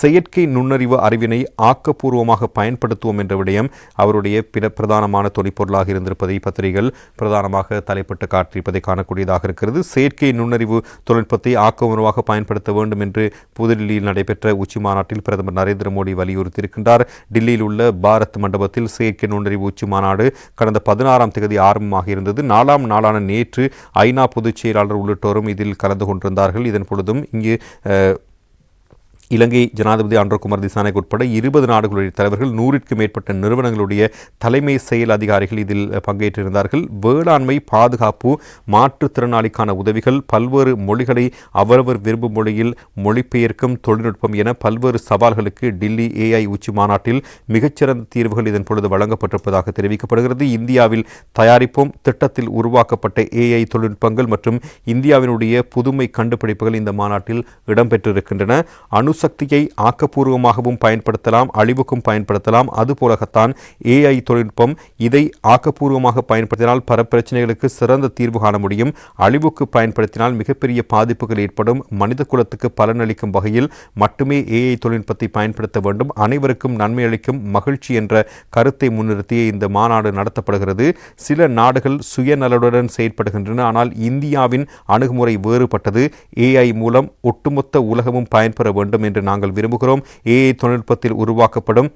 செயற்கை நுண்ணறிவு அறிவினை ஆக்கப்பூர்வமாக பயன்படுத்துவோம் என்ற விடயம் அவருடைய பிற பிரதானமான தொழிற்பொருளாக இருந்திருப்பதை பத்திரிகைகள் பிரதானமாக தலைப்பட்டு காட்டியிருப்பதை காணக்கூடியதாக இருக்கிறது. செயற்கை நுண்ணறிவு தொழில்நுட்பத்தை ஆக்கபூர்வமாக பயன்படுத்த வேண்டும் என்று புதுடில்லியில் நடைபெற்ற உச்சி மாநாட்டில் பிரதமர் நரேந்திர மோடி வலியுறுத்தியிருக்கின்றார். டில்லியில் உள்ள பாரத் மண்டபத்தில் செயற்கை நுண்ணறிவு உச்சி மாநாடு கடந்த பதினாறாம் தேதி ஆரம்பமாக இருந்தது. நாலாம் நாளான நேற்று ஐநா பொதுச் செயலாளர் உள்ளிட்டோரும் இதில் கலந்து கொண்டிருந்தார்கள். இதன் பொழுதும் இங்கு இலங்கை ஜனாதிபதி அன்றகுமார் திசானேக் உட்பட இருபது நாடுகளுடைய தலைவர்கள் நூறிற்கும் மேற்பட்ட நிறுவனங்களுடைய தலைமை செயல் அதிகாரிகள் இதில் பங்கேற்றிருந்தார்கள். வேளாண்மை பாதுகாப்பு மாற்றுத்திறனாளிக்கான உதவிகள் பல்வேறு மொழிகளை அவரவர் விரும்பும் மொழியில் மொழிபெயர்க்கும் தொழில்நுட்பம் என பல்வேறு சவால்களுக்கு டில்லி ஏஐ உச்சி மாநாட்டில் மிகச்சிறந்த தீர்வுகள் இதன் பொழுது வழங்கப்பட்டிருப்பதாக தெரிவிக்கப்படுகிறது. இந்தியாவில் தயாரிப்போம் திட்டத்தில் உருவாக்கப்பட்ட ஏஐ தொழில்நுட்பங்கள் மற்றும் இந்தியாவினுடைய புதுமை கண்டுபிடிப்புகள் இந்த மாநாட்டில் இடம்பெற்றிருக்கின்றன. அணு சக்தியை ஆக்கப்பூர்வமாகவும் பயன்படுத்தலாம் அழிவுக்கும் பயன்படுத்தலாம். அதுபோலகத்தான் ஏஐ தொழில்நுட்பம் இதை ஆக்கப்பூர்வமாக பயன்படுத்தினால் பல பிரச்சனைகளுக்கு சிறந்த தீர்வு காண முடியும். அழிவுக்கு பயன்படுத்தினால் மிகப்பெரிய பாதிப்புகள் ஏற்படும். மனித குலத்துக்கு பலனளிக்கும் வகையில் மட்டுமே ஏஐ தொழில்நுட்பத்தை பயன்படுத்த வேண்டும். அனைவருக்கும் நன்மை அளிக்கும் மகிழ்ச்சி என்ற கருத்தை முன்னிறுத்திய இந்த மாநாடு நடத்தப்படுகிறது. சில நாடுகள் சுயநலனுடன் செயற்படுகின்றன. ஆனால் இந்தியாவின் அணுகுமுறை வேறுபட்டது. ஏஐ மூலம் ஒட்டுமொத்த உலகமும் பயன்பெற வேண்டும் என்று நாங்கள் விரும்புகிறோம். ஏஐ தொழில்நுட்பத்தில் உருவாக்கப்படும்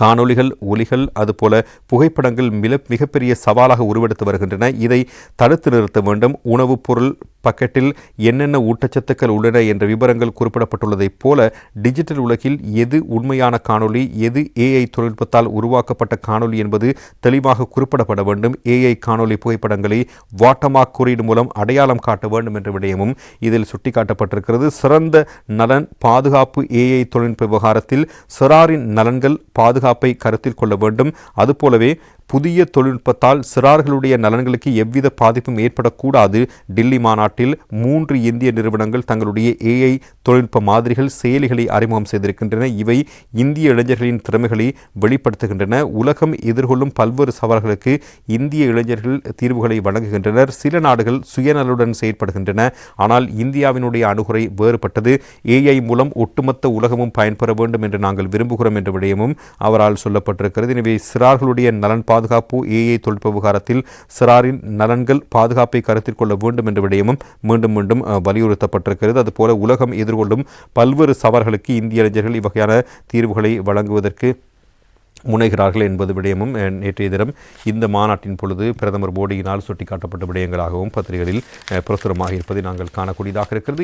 காணொளிகள் ஒலிகள் அதுபோல புகைப்படங்கள் மிக மிகப்பெரிய சவாலாக உருவெடுத்து வருகின்றன. இதை தடுத்து நிறுத்த வேண்டும். உணவுப் பொருள் பக்கெட்டில் என்னென்ன ஊட்டச்சத்துக்கள் உள்ளன என்ற விவரங்கள் குறிப்பிடப்பட்டுள்ளதைப் போல டிஜிட்டல் உலகில் எது உண்மையான காணொலி எது ஏஐ தொழில்நுட்பத்தால் உருவாக்கப்பட்ட காணொலி என்பது தெளிவாக குறிப்பிடப்பட வேண்டும். ஏஐ காணொளி புகைப்படங்களை வாட்டமாக் குறியீடு மூலம் அடையாளம் காட்ட வேண்டும் என்ற விடயமும் இதில் சுட்டிக்காட்டப்பட்டிருக்கிறது. சிறந்த நலன் பாதுகாப்பு ஏஐ தொழில்நுட்ப விவகாரத்தில் சிறாரின் நலன்கள் பாதுகாப்பை கருத்தில் கொள்ள வேண்டும். அதுபோலவே புதிய தொழில்நுட்பத்தால் சிறார்களுடைய நலன்களுக்கு எவ்வித பாதிப்பும் ஏற்படக்கூடாது. டில்லி மாநாட்டில் மூன்று இந்திய நிறுவனங்கள் தங்களுடைய ஏஐ தொழில்நுட்ப மாதிரிகள் செயலிகளை அறிமுகம் செய்திருக்கின்றன. இவை இந்திய இளைஞர்களின் திறமைகளை வெளிப்படுத்துகின்றன. உலகம் எதிர்கொள்ளும் பல்வேறு சவால்களுக்கு இந்திய இளைஞர்கள் தீர்வுகளை வழங்குகின்றனர். சில நாடுகள் சுயநலுடன் செயற்படுகின்றன. ஆனால் இந்தியாவினுடைய அணுகுறை வேறுபட்டது. ஏஐ மூலம் ஒட்டுமொத்த உலகமும் பயன்பெற வேண்டும் என்று நாங்கள் விரும்புகிறோம் என்ற விடயமும் அவரால் சொல்லப்பட்டிருக்கிறது. எனவே சிறார்களுடைய நலன் பாதுகாப்பு ஏஐ தொழில்நுட்ப விவகாரத்தில் சிறாரின் நலன்கள் பாதுகாப்பை கருத்தில் கொள்ள வேண்டும் என்ற விடயமும் மீண்டும் மீண்டும் வலியுறுத்தப்பட்டிருக்கிறது. அதுபோல உலகம் எதிர்கொள்ளும் பல்வேறு சவால்களுக்கு இந்திய இளைஞர்கள் இவ்வகையான தீர்வுகளை வழங்குவதற்கு முனைகிறார்கள் என்பது விடயமும் நேற்றைய தினம் இந்த மாநாட்டின் பொழுது பிரதமர் மோடியினால் சுட்டிக்காட்டப்பட்ட விடயங்களாகவும் பத்திரிகைகளில் பிரசுரமாக இருப்பதை நாங்கள் காணக்கூடியதாக இருக்கிறது.